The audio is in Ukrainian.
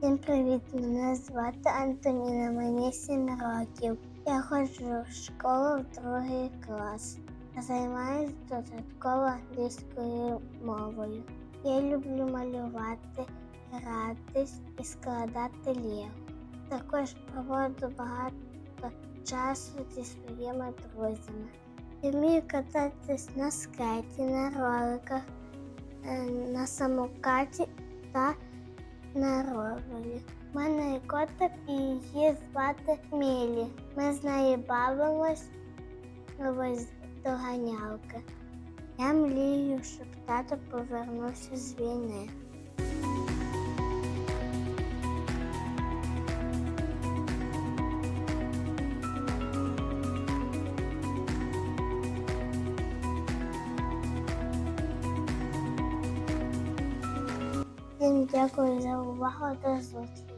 Всім привіт! Мене звати Антоніна, мені 7 років. Я ходжу в школу в другий клас. Займаюся додатково англійською мовою. Я люблю малювати, гратись і складати лего. Також проводжу багато часу зі своїми друзями. Я вмію кататись на скейті, на роликах, е, на самокаті та на ровері. У мене є котик і її звати Мілі. Ми з нею бавимось ось до ганялки. Я млію, щоб тато повернувся з війни. Дякую за увагу до зустрічі.